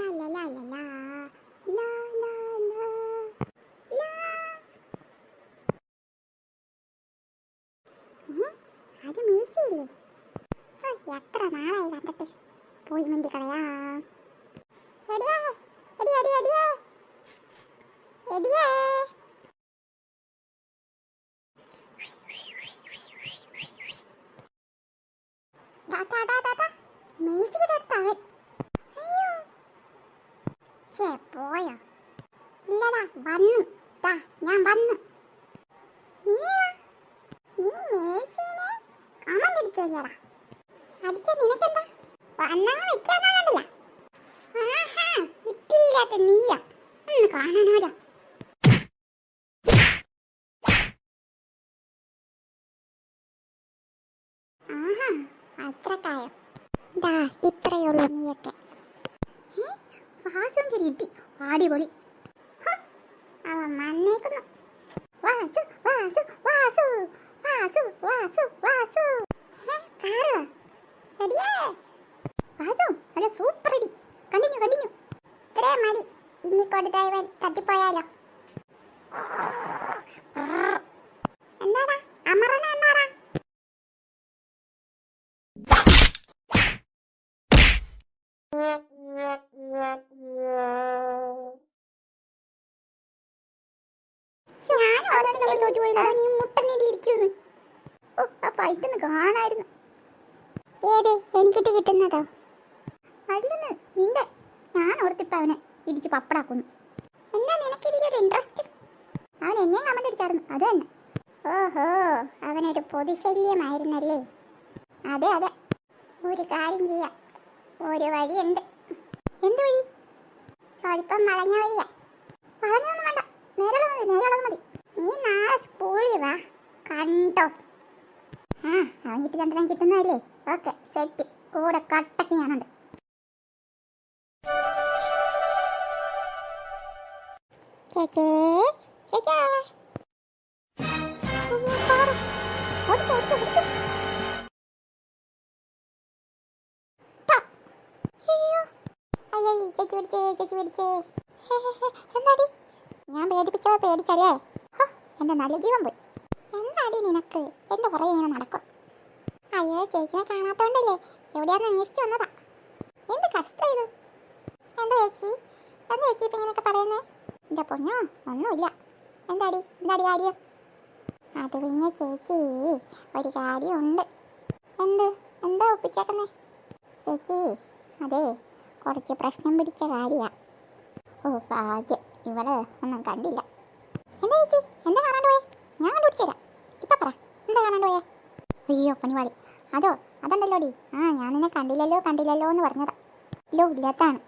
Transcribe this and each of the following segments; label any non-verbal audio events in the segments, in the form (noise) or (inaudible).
ലാ ലാ ലാ. ലാ ലാ ലാ. ലാ. ഏ? അത് മീശയില്ലേ ഓ, എത്ര നാളായി കണ്ടിട്ട് പോയി മിണ്ടി കളയാ എടിയേ എടി എടി എടിയേ എടിയേ ടാ, ടാ, ടാ, ടാ, ടാ. മേശയുടെ അടുത്ത് അവൻ അയ്യോ ശ്ശേ, പോയോ ഇല്ലടാ വന്നു ദാ ഞാൻ വന്നു നീ വാ. നീ മേശിനെ കമന്റ് അടിച്ചല്ലേടാ അടിക്കാൻ നിനക്കെന്താ വന്നങ്ങ് വെക്കാന്നാ കണ്ടില്ല ആഹാ ഇത്തിരിയില്ലാത്ത നീയാ. ഒന്ന് കാണാനോടാ ആഹാ അത്രക്കായോ? ദാ ഇത്രയുള്ളൂ നീയൊക്കെ. ഏ? വാസും കിട്ടി അടിപൊളി. അവൻ വന്നേക്കുന്നു. വാസു വാസു വാസു വാസു വാസു വാസു. കാറ് റെഡിയാ? വാസു നല്ല സൂപ്പർ അടി. Continue continue. മതി. ഇനി കൊടുത്തവൻ തട്ടിപ്പോയാലോ? എന്താടാ? അമറണ എന്നാടാ? ഞാൻ ഓരോരുത്തരെ തോറ്റുപോയില്ല നീ മുട്ടനേടി ഇരിക്കുന്നു. ഓ ആ ഫൈറ്റ് കാണായിരുന്നു. ഏത്? എനിക്കിട്ട് കിട്ടുന്നതോ? അല്ലെന്ന് നിന്റെ ഞാൻ ഓർത്തിപ്പ അവനെ ഇടിച്ച് പപ്പടാക്കുന്നു. എന്നാ നിനക്ക് ഇതിലൊരു ഇൻട്രസ്റ്റ് അവൻ എന്നെയും കമന്റ് അടിച്ചായിരുന്നു. അത് തന്നെ. ഓഹോ അവനൊരു പൊതുശല്യമായിരുന്നല്ലേ? അതെ അതെ. ഒരു കാര്യം ചെയ്യാം. ഒരു വഴിയുണ്ട്. എന്ത് വഴി? സ്വല്പം വളഞ്ഞ വഴിയാ. വളഞ്ഞൊന്നും വേണ്ട. നേരെയുള്ളത് മതി നേരെയുള്ളത് മതി. നീ നാളെ സ്കൂളിൽ വാ. കണ്ടോ? ആ അവൻ കിട്ടി രണ്ടെണ്ണം കിട്ടുന്നതല്ലേ? Okay set. കൂടെ കട്ടക്ക് ഞാനുണ്ട്. അയ്യോ. അയ്യേ, ചേച്ചി പിടിച്ചേ ചേച്ചി പിടിച്ചേ. എന്താടി? ഞാൻ പേടിപ്പിച്ചോ പേടിച്ചല്ലേ ഹോ, എന്റെ നല്ല ജീവൻ പോയി. എന്താടി നിനക്ക്? എന്റെ പുറകെ ഇങ്ങനെ നടക്കും. അയ്യോ ചേച്ചിനെ കാണാത്തോണ്ടല്ലേ എവിടെയാന്ന് അന്വേഷിച്ച് വന്നതാ. എന്ത് കഷ്ടം ഇത്? എന്താ ചേച്ചി? എന്താ ചേച്ചി ഇപ്പൊ ഇങ്ങനെയൊക്കെ പറയുന്നേ? എന്റെ പൊന്നോ ഒന്നുമില്ല. എന്താടി? എന്താടി കാര്യം? അത് പിന്നെ ചേച്ചി ഒരു കാര്യമുണ്ട്. എന്ത്? എന്താ ഒപ്പിച്ചേക്കുന്നേ? ചേച്ചി അതെ കുറച്ച് പ്രശ്നം പിടിച്ച കാര്യാ. ഓ ഭാഗ്യം. ഇവൾ ഒന്നും കണ്ടില്ല. എന്താ ചേച്ചി? എന്താ കാണാണ്ട് പോയേ? ഞാൻ കണ്ടുപിടിച്ചുതരാം ഇപ്പം പറ എന്താ കാണാണ്ട് പോയേ? അയ്യോ പണിപാടി അതോ അതുണ്ടല്ലോടി ആ ഞാൻ നിന്നെ കണ്ടില്ലല്ലോ കണ്ടില്ലല്ലോ എന്ന് പറഞ്ഞതാ. ലോ ഇല്ലാത്താണ്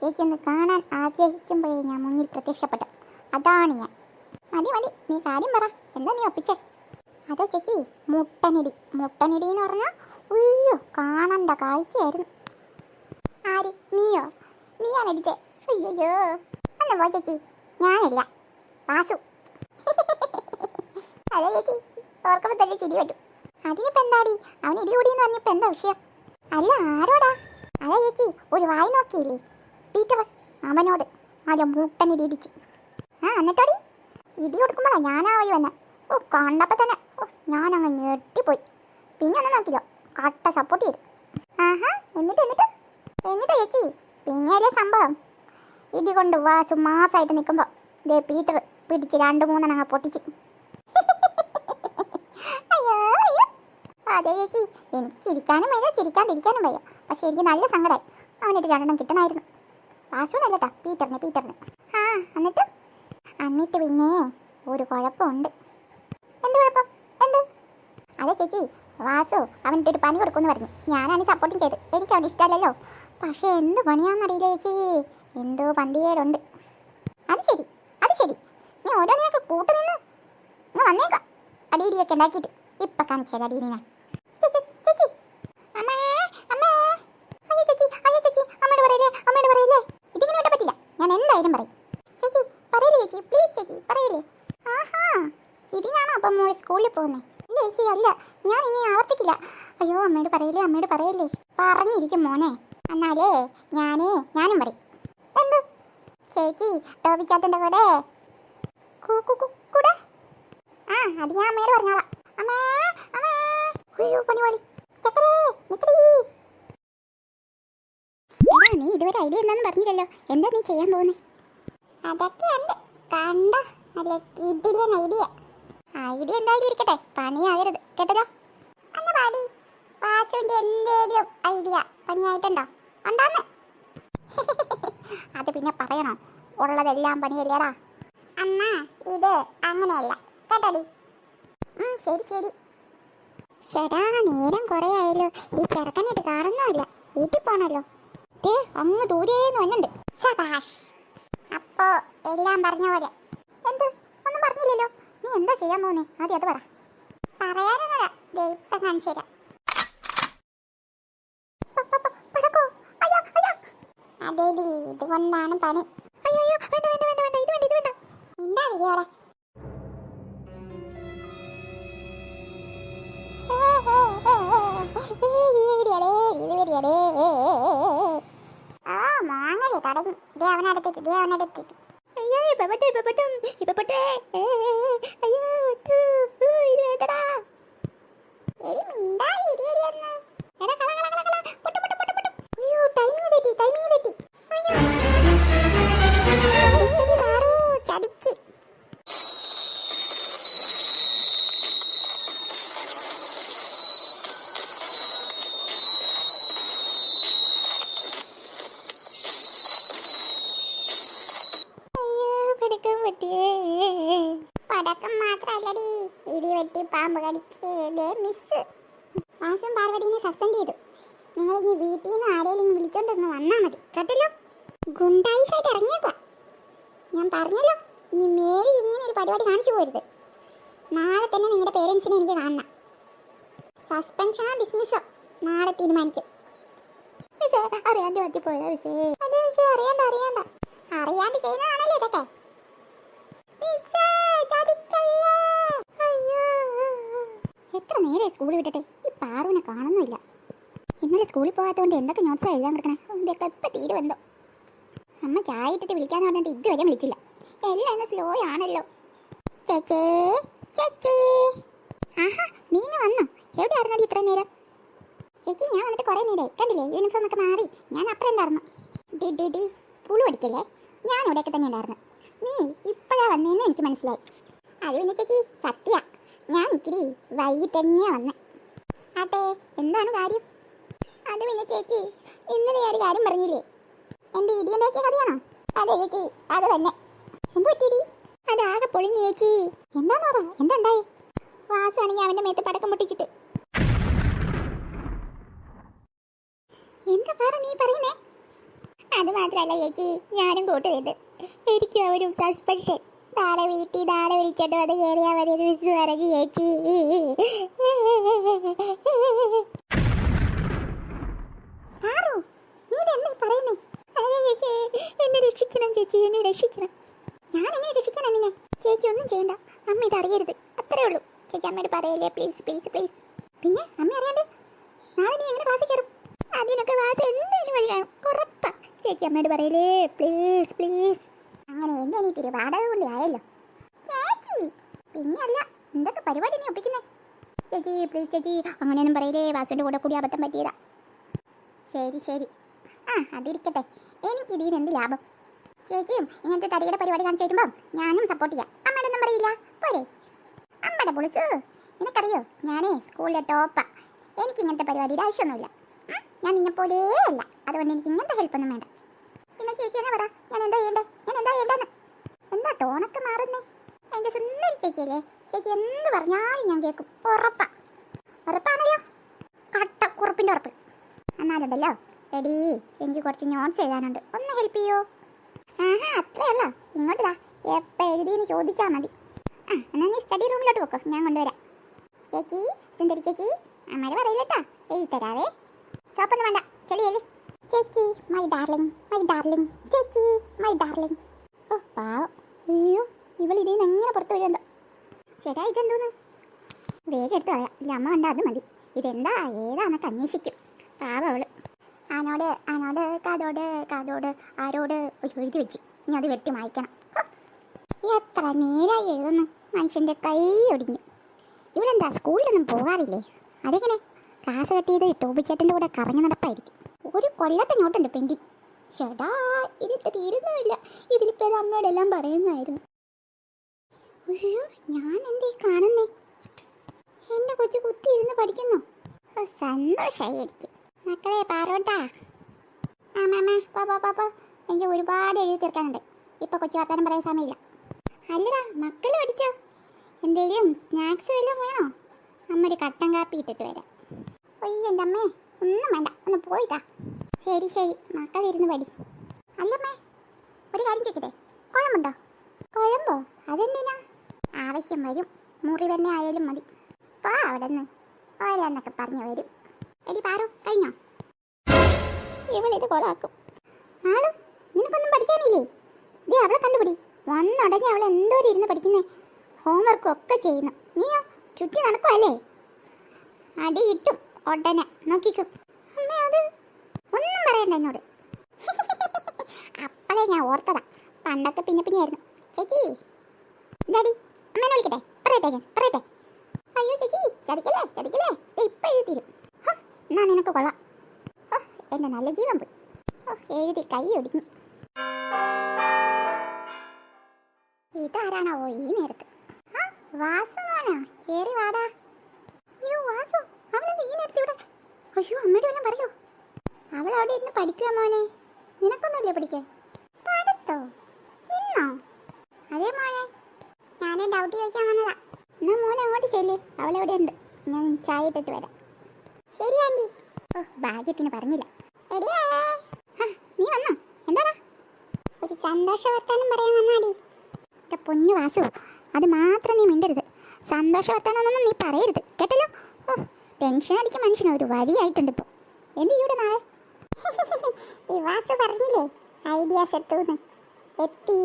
ചേച്ചി കാണാൻ ആഗ്രഹിക്കുമ്പോഴേ ഞാൻ മുന്നിൽ പ്രത്യക്ഷപ്പെട്ടു. അതാണ് ഞാൻ. മതി മതി. നീ കാര്യം പറ. എന്താ നീ ഒപ്പിച്ചേ? അതോ ചേച്ചി മുട്ടനിടി. മുട്ടനിടി എന്ന് പറഞ്ഞാൽ ഉയ്യോ കാണണ്ട കാഴ്ചയായിരുന്നു. ആര്? നീയോ? നീയാണ് അടിച്ചേ. അയ്യോ അല്ല പോ ചേച്ചി. ഞാനല്ല. വാസു. (laughs) അതെ ചേച്ചി. ഓർക്കുമ്പോൾ തന്നെ ചിരി വരും. അതിനിപ്പോൾ എന്താടി? അവൻ ഇടികൂടി എന്ന് പറഞ്ഞപ്പോൾ എന്താ വിഷയം? അല്ല ആരോടാ? അതെ ചേച്ചി ഒരു വായി നോക്കിയില്ലേ? പീറ്റർ അവനോട് ആരോ മൂട്ടനെ ഇടിച്ച്. ആ എന്നിട്ടോടി? ഇടി കൊടുക്കുമ്പോഴാ ഞാനാ വഴി വന്നെ. ഓ കണ്ടപ്പോ തന്നെ ഓ ഞാനങ്ങ് ഞെട്ടിപ്പോയി. പിന്നെ ഒന്ന് നോക്കിയോ കട്ട സപ്പോർട്ട് ചെയ്തു. ആഹാ എന്നിട്ട് എന്നിട്ട്? എന്നിട്ട് ചേച്ചി പിന്നെയല്ലേ സംഭവം? ഇടി കൊണ്ട് വാസു മാസമായിട്ട് നിൽക്കുമ്പോൾ ദേ പീറ്റർ പിടിച്ച് രണ്ട് മൂന്നെണ്ണം അങ്ങ് പൊട്ടിച്ച് (laughs) അതെ ചേച്ചി എനിക്ക് ചിരിക്കാനും വയ്യ ചിരിക്കാണ്ടിരിക്കാനും വയ്യ. പക്ഷെ എനിക്ക് നല്ല സങ്കടമായി അവനിട്ട് രണ്ടെണ്ണം കിട്ടണമായിരുന്നു. വാസുവിനല്ലട്ടാ പീറ്ററിന് പീറ്ററിന്. ആ എന്നിട്ട്? എന്നിട്ട് പിന്നെ ഒരു കുഴപ്പമുണ്ട്. എന്ത് കുഴപ്പം? എന്ത്? അതെ ചേച്ചി. വാസു അവനിട്ടൊരു പണി കൊടുക്കുമെന്ന് പറഞ്ഞു. ഞാനാണ് സപ്പോർട്ടും ചെയ്ത് എനിക്ക് അവൻ ഇഷ്ടമല്ലല്ലോ. പക്ഷേ എന്ത് പണിയാണെന്നറിയില്ല ചേച്ചി. എന്തോ പന്തികേടുണ്ട്. അത് ശരി അത് ശരി. നീ ഓരോന്നിനൊക്കെ കൂട്ടു നിന്ന് വന്നേക്കാം. അടിയിടിയൊക്കെ ഉണ്ടാക്കിയിട്ട്. ഇപ്പം കാണിച്ചത് അടിയിടി ഞാൻ ചേച്ചി ചേച്ചി അമ്മേ അമ്മേ അയ്യോ ചേച്ചി അയ്യോ ചേച്ചി അമ്മയോട് പറയല്ലേ അമ്മയോട് പറയല്ലേ ഇതിങ്ങനെ വിട്ടാൻ പറ്റില്ല ഞാൻ എന്തായാലും പറയും ചേച്ചി പറയല്ലേ പ്ലീസ് ചേച്ചി പറയില്ലേ? ആഹാ ഇതിനാണോ അപ്പം മോൾ സ്കൂളിൽ പോകുന്നത് ഇല്ല ചേച്ചി അല്ല ഞാൻ ഇനി ആവർത്തിക്കില്ല. അയ്യോ അമ്മയോട് പറയില്ലേ അമ്മയോട് പറയില്ലേ? പറഞ്ഞിരിക്കും മോനെ. എന്നാലേ ഞാനേ ഞാനും പറയും. എന്ത്? ചേച്ചി ടോബിച്ചാട്ടന്റെ കൂടെ? കു- കു- കു- കൂടെ? ആ അത് ഞാൻ അമ്മയോട് പറഞ്ഞോളാം. അമ്മേ അമ്മേ. അയ്യോ പണിവാളി പണി ചക്കരേ നിക്കടി നീ ഇതുവരെ ഐഡിയ എന്താന്ന് പറഞ്ഞില്ലല്ലോ. എന്താ നീ ചെയ്യാൻ പോകുന്നേ? അതൊക്കെ ഉണ്ട്. കണ്ട? നല്ല കിടിലൻ ഐഡിയ. ഐഡിയ എന്തായാലും ഇരിക്കട്ടെ. പണിയാകരുത്. കേട്ടല്ലോ അന്ന് പാടി വാച്ചുവിന്റെ എന്തേലും ഐഡിയ പണിയായിട്ടുണ്ടോ? ഉണ്ടാന്ന്? (laughs) അത് പിന്നെ പറയണോ? ഉള്ളതെല്ലാം പണിയല്ലേടാ? അമ്മ ഇത് അങ്ങനെയല്ല. കേട്ടടി ശരി ശരി. ചേട്ടാ നേരം കുറേ ആയല്ലോ. ഈ ചെറുക്കനായിട്ട് കാണുന്നുമില്ല. വീട്ടിൽ പോണല്ലോ. അങ്ങ് ദൂരെയെന്ന് വന്നുണ്ട് സബാഷ് അപ്പോ എല്ലാം പറഞ്ഞ പോലെ എന്ത് ഒന്നും പറഞ്ഞില്ലല്ലോ നീ എന്താ ചെയ്യാൻ പോന്നെ ആദ്യം അത് പറ പറയാനൊന്നുമില്ല ദേ ഇപ്പൊ കാണിച്ചു തരാം പ- പ- പ- പടക്കോ? അയ്യോ, അയ്യോ. അതേടി ഇതുകൊണ്ടാണ് പണി അയ്യോ വേണ്ട വേണ്ട വേണ്ട വേണ്ട ഇത് വേണ്ട ഇത് വേണ്ട മിണ്ടാതിരിയോടെ ആ മാങ്ങൽ തടഞ്ഞു ദേ അവനടുത്തെത്തി ദേ അവനടുത്തെത്തി അയ്യോ ഇപ്പൊ പൊട്ടും ഇപ്പൊ പൊട്ടും അയ്യോ ഇത് വേണ്ടടാ എടി മിണ്ടാതിരിയെടി ഒന്ന്. എടാ, കള, കള, കള, കള. പൊട്ട്, പൊട്ട്, പൊട്ട്, പൊട്ട്. അയ്യോ ടൈമിങ് തെറ്റി ടൈമിങ് തെറ്റി. അയ്യോ മാറൂ, ചതിച്ച് അയ്യോ, പടക്കം പൊട്ടിയേ. പടക്കം മാത്രല്ലടി ഇടി ദേ മിസ് ആശം പാർവതിനെ സസ്പെൻഡ് ചെയ്തു. നിങ്ങൾ ഇനി വീട്ടിൽ നിന്ന് ആരെങ്കിലും വിളിച്ചോണ്ടൊന്ന് വന്നാ മതി. കേട്ടല്ലോ? ഗുണ്ടായിസായിട്ട് ഇറങ്ങിയേക്കുക ഞാൻ പറഞ്ഞല്ലോ ഇനി മേരി ഇങ്ങനെ ഒരു പരിപാടി കാണിച്ചു പോരുത്. നാളെ തന്നെ നിങ്ങളുടെ പേരൻസിനെ എനിക്ക് കാണണം. സസ്പെൻഷനോ ഡിസ്മിസോ നാളെ തീരുമാനിക്കും. അറിയാണ്ട് പറ്റിപ്പോയതാ അറിയാണ്ട് അറിയാണ്ട. അറിയാണ്ട് ചെയ്യുന്നതാണല്ലോ ഇതൊക്കെ വിസേ, ചതിക്കല്ലേ. അയ്യോ. എത്ര നേരെ സ്കൂളിൽ വിട്ടിട്ട് ഈ പാറുവിനെ കാണുന്നില്ല ഇന്നലെ സ്കൂളിൽ പോകാത്തതുകൊണ്ട് എന്തൊക്കെ നോട്ട്സാണ് എഴുതാൻ കിടക്കണേ? ഇതൊക്കെ ഇപ്പം വന്നോ അമ്മ ചായ വിളിക്കാന്ന് പറഞ്ഞിട്ട് ഇതുവരെ വിളിച്ചില്ല. എല്ലാം ഇന്ന് സ്ലോ ആണല്ലോ. ചേച്ചേ ചേച്ചേ. ആഹാ നീ ഇങ്ങ് വന്നോ? എവിടെയായിരുന്നു ഇത്രയും നേരം? ചേച്ചി ഞാൻ വന്നിട്ട് കുറേ നേരമായി. കണ്ടില്ലേ യൂണിഫോം ഒക്കെ മാറി. ഞാൻ അപ്പുറം ഉണ്ടായിരുന്നു. ഡി ഡി ഡി പുളു അടിക്കല്ലേ? ഞാൻ ഇവിടെയൊക്കെ തന്നെ ഉണ്ടായിരുന്നു. നീ ഇപ്പോഴാണ് വന്നതെന്ന് എനിക്ക് മനസ്സിലായി. അത് പിന്നെ ചേച്ചി സത്യ. ഞാൻ ഇത്തിരി വൈകിട്ട് തന്നെയാ വന്നെ. ആട്ടെ എന്താണ് കാര്യം? അത് പിന്നെ ചേച്ചി ഇന്നലെ ഞാൻ ഒരു കാര്യം പറഞ്ഞില്ലേ? എന്റെ ഇടിയുണ്ടാക്കിയ കഥയാണോ? അതെ ചേച്ചി അത് തന്നെ. എന്ത് പറ്റിയിടി അതാകെ പൊളിഞ്ഞു ചേച്ചി. എന്താന്ന് പറ എന്തുണ്ടായി? വാസാണെങ്കിൽ അവന്റെ മേത്ത് പടക്കം പൊട്ടിച്ചിട്ട്. എന്താ പറ നീ പറയുന്നേ? അത് മാത്രല്ല ചേച്ചി ഞാനും കൂട്ട് ചെയ്ത് എനിക്ക് ഒരു സസ്പെൻഷൻ നാളെ വീട്ടിൽ താഴെ വിളിച്ചിട്ട് വന്ന് കയറിയാൽ മതി. മിസ് പറഞ്ഞു ചേച്ചി. ആറു നീ എന്നെ പറയുന്നേ? എന്നെ രക്ഷിക്കണം ചേച്ചി എന്നെ രക്ഷിക്കണം. ഞാൻ എങ്ങനെ രക്ഷിക്കണം നിന്നെ? ചേച്ചി ഒന്നും ചെയ്യണ്ട. അമ്മ ഇത് അറിയരുത്. അത്രേ ഉള്ളൂ. ചേച്ചി അമ്മയോട് പറയല്ലേ പ്ലീസ് പ്ലീസ് പ്ലീസ് പിന്നെ അമ്മ അറിയാണ്ട് നാളെ നീ എങ്ങനെ ക്ലാസ്സിൽ കയറും? അതിനൊക്കെ ക്ലാസ് എന്തായാലും വഴി കാണും. ഉറപ്പാ. ചേച്ചി അമ്മയോട് പറയലേ പ്ലീസ് പ്ലീസ് അങ്ങനെ എന്നെ നീ തിരുവാടക കൊണ്ട് ആയല്ലോ. ചേച്ചി പിന്നെ അല്ല എന്തൊക്കെ പരിപാടി നീ ഒപ്പിക്കുന്നേ? ചേച്ചി പ്ലീസ് ചേച്ചി അങ്ങനെയൊന്നും പറയില്ലേ വാസുവിന്റെ കൂടെ കൂടി അബദ്ധം പറ്റിയതാ. ശരി ശരി. ആ അതിരിക്കട്ടെ. എനിക്ക് ഇതിന് എന്ത് ലാഭം? ചേച്ചിയും ഇങ്ങനത്തെ തടിയുടെ പരിപാടി കാണിച്ചു തരുമ്പോൾ ഞാനും സപ്പോർട്ട് ചെയ്യാം. അമ്മയുടെ ഒന്നും പറയില്ല. പോരെ. അമ്മയുടെ പൊളിച്ച്. നിനക്കറിയോ? ഞാനേ സ്കൂളിലെ ടോപ്പാ എനിക്ക് ഇങ്ങനത്തെ പരിപാടിയുടെ ആവശ്യമൊന്നുമില്ല. ഞാൻ നിന്നെ പോലേ അല്ല. അതുകൊണ്ട് എനിക്ക് ഇങ്ങനത്തെ ഹെൽപ്പൊന്നും വേണ്ട. പിന്നെ ചേച്ചി എന്നെ പറ? ഞാൻ എന്താ ചെയ്യണ്ടേ? ടോണൊക്കെ മാറുന്നേ. എന്റെ സുന്ദരി ചേച്ചിയല്ലേ? ചേച്ചി എന്ത് പറഞ്ഞാലും ഞാൻ കേൾക്കും. ഉറപ്പാ. ഉറപ്പാണല്ലോ? കട്ട ഉറപ്പിന്റെ ഉറപ്പ്. എന്നാലുണ്ടല്ലോ? എടി എനിക്ക് കുറച്ച് നോട്ട്സ് എഴുതാനുണ്ട്. ഒന്ന് ഹെൽപ്പ് ചെയ്യോ? ആഹാ അത്രയല്ല ഇങ്ങോട്ടാ എപ്പോൾ എഴുതിയെന്ന് ചോദിച്ചാൽ മതി. ആ എന്നാൽ നീ സ്റ്റഡി റൂമിലോട്ട് പോക്കോ. ഞാൻ കൊണ്ടുവരാം. ചേച്ചി സുന്ദരി ചേച്ചി അമ്മയുടെ പറയില്ലട്ടാ എഴുതി തരാവേ. സോപ്പൊന്നും വേണ്ട. ചെളിയല്ലേ ചേച്ചി മൈ ഡാർലിംഗ് മൈ ഡാർലിംഗ് ചേച്ചി മൈ ഡാർലിംഗ് ഓ പാവം. അയ്യോ ഇവൾ ഇതിൽ നിന്ന് എങ്ങനെ പുറത്ത് വരുമെന്തോ? ചേട്ടാ ഇതെന്തോന്ന്? വേഗം എടുത്ത് കളയാം. ഇല്ല അമ്മ കണ്ടാൽ അത് മതി. ഇതെന്താ? ഏതാന്നൊക്കെ അന്വേഷിക്കും. പാവ അവൾ. ആനോട് ആനോട് കാതോട് കാതോട് ആരോട് എഴുതി വെച്ച്. ഇനി അത് വെട്ടി മായ്ക്കണം. എത്ര നേരായി എഴുതുന്നു. മനുഷ്യന്റെ കൈ ഒടിഞ്ഞു. ഇവളെന്താ സ്കൂളിലൊന്നും പോകാറില്ലേ? അതെങ്ങനെ? ക്ലാസ് കട്ട് ചെയ്ത് ടോബിച്ചേട്ടന്റെ കൂടെ കറങ്ങി നടപ്പായിരിക്കും. ഒരു കൊല്ലത്തെ നോട്ടുണ്ട് പെൻഡി ചേട്ടാ ഇതിട്ട് തീരുന്നുമില്ല ഇതിലിപ്പോൾ ഇത് അമ്മയോടെല്ലാം പറയുന്നതായിരുന്നു. അയ്യോ ഞാൻ എന്തേ കാണുന്നേ? എന്റെ കൊച്ചു കുത്തി ഇരുന്ന് പഠിക്കുന്നു. ഓ, സന്തോഷായിരിക്കും. മക്കളെ പാറോട്ടാ. ആ മാമ പോ എനിക്ക് ഒരുപാട് എഴുതി തീർക്കാനുണ്ട്. ഇപ്പൊ കൊച്ചു വർത്താനം പറയാൻ സമയമില്ല. അല്ലടാ മക്കൾ പഠിച്ചോ? എന്തെങ്കിലും സ്നാക്സ് വല്ലതും വേണോ? അമ്മ ഒരു കട്ടൻ കാപ്പി ഇട്ടിട്ട് വരാം. ഒയ്യ എന്റെ അമ്മേ ഒന്നും വേണ്ട. ഒന്ന് പോയിട്ടാ ശരി ശരി. മക്കൾ ഇരുന്ന് പഠി. അല്ലമ്മേ ഒരു കാര്യം കേക്കട്ടെ കുഴമ്പുണ്ടോ? കുഴമ്പോ? അതെന്തിനാ? ആവശ്യം വരും. മുറി തന്നെ ആയാലും മതി. പോ അവിടെ നിന്ന് ഓരോന്നൊക്കെ പറഞ്ഞു വരും. എടി പാറു കഴിഞ്ഞോ? ഇവളിത് കൊളാക്കും. ആളും നിനക്കൊന്നും പഠിക്കാനില്ലേ? ദേ അവളെ കണ്ടുപിടി. വന്നുടങ്ങി അവൾ എന്തോ ഇരുന്ന് പഠിക്കുന്നേ. ഹോംവർക്കും ഒക്കെ ചെയ്യുന്നു. നീയോ? ചുറ്റി നടക്കുമല്ലേ അടി കിട്ടും ഉടനെ. നോക്കിക്കോ. അമ്മേ അത് പറയണ്ട എന്നോട്. (laughs) അപ്പളേ ഞാൻ ഓർത്തതാ. പണ്ടൊക്കെ പിന്നെ ആയിരുന്നു ചേച്ചി. ഡാഡി അമ്മേനെ വിളിക്കട്ടെ. പറയട്ടെ ഞാൻ. പറയട്ടെ. അയ്യോ ചേച്ചി. ചതിക്കല്ലേ? ചതിക്കല്ലേ? ഇപ്പൊ എഴുതി തീരും എന്നാ നിനക്ക് കൊള്ളാം. എന്റെ നല്ല ജീവൻ പോയി. ഓ എഴുതി കൈ ഒടിഞ്ഞു. ഇതാരാണാവോ ഈ നേരത്ത്? ആ കേറി വാടാ. അയ്യോ അയ്യോ അമ്മയോട് വല്ലതും പറയോ? അവൾ അവിടെ ഇരുന്ന് പഠിക്കുക മോനെ. നിനക്കൊന്നുമില്ലേ പഠിക്കാൻ? പഠിത്തോ? ഇന്നോ? അതേ മോനെ ഞാൻ ഡൗട്ട് ചോദിക്കാൻ വന്നതാ. എന്നാ മോനെ അങ്ങോട്ട് ചെല്ല്. അവളെവിടെ ഉണ്ട്. ഞാൻ ചായ ഇട്ടിട്ട് വരാം. ശരി ആന്റി ഓ പിന്നെ പറഞ്ഞില്ല. എടിയാ നീ വന്നോ? എന്താടാ? ഒരു സന്തോഷ വർത്താനം പറയാൻ വന്നാടി. എന്റെ പൊന്നു വാസു അത് മാത്രം നീ മിണ്ടരുത്. സന്തോഷ വർത്താനമൊന്നും നീ പറയരുത്. കേട്ടല്ലോ? ഓ ടെൻഷൻ അടിച്ച മനുഷ്യന് ഒരു വഴിയായിട്ടുണ്ട് ഇപ്പോൾ എന്ത് ഇവിടെ നാളെ? ഐഡിയാസ് എത്തൂന്ന് എത്തി.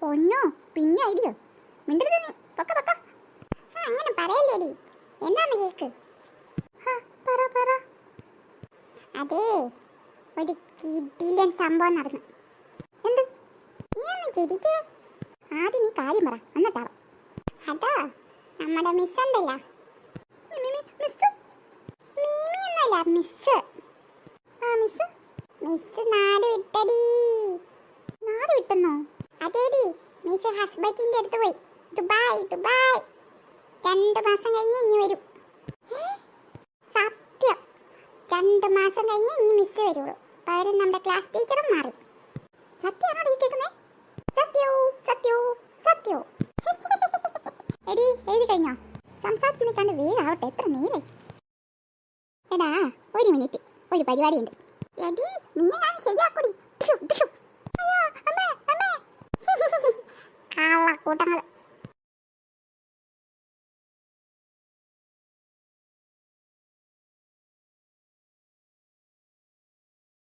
പൊന്നോ പിന്നെ ഐഡിയ. മിണ്ടരുത് നീ. പൊക്ക പൊക്ക. ആ, അങ്ങനെ പറയല്ലേടി. എന്താന്ന് കേക്ക്? പറ പറ. അതേ ഒരു കിടിലൻ സംഭവം നടന്നു. എന്ത്? നീ ഒന്ന് ചിരിച്ചേ. ആദ്യം നീ കാര്യം പറ എന്നിട്ടാവാം അതോ നമ്മുടെ മിസ് ഉണ്ടല്ലോ. മിസ്? മീമി എന്നല്ല മിസ് ആ മിസ് മിസ് നാട് വിട്ടടി. നാട് വിട്ടെന്നോ? അതേടി മിസ് ഹസ്ബൻഡിന്റെ അടുത്ത് പോയി. Dubai Dubai. രണ്ട് മാസം കഴിഞ്ഞ് ഇനി വരും. സത്യം. രണ്ട് മാസം കഴിഞ്ഞ് ഇനി മിസ് വരുള്ളൂ പകരം നമ്മുടെ ക്ലാസ് ടീച്ചറും മാറി. സത്യമാണോ ഈ കേൾക്കുന്നേ? സത്യോ സത്യോ സത്യോ. (laughs) എടി എഴുതി കഴിഞ്ഞോ? സംസാരിച്ച് നിൽക്കാണ്ട് വേഗാവട്ടെ എത്ര നേരെ എടാ ഒരു മിനിറ്റ്. ഒരു പരിപാടിയുണ്ട്. എടി നിന്നെ ഞാൻ ശരിയാക്കൂടി ഡിഷു, ഡിഷു. അയ്യോ, അമ്മേ, അമ്മേ. കള്ള കൂട്ടങ്ങൾ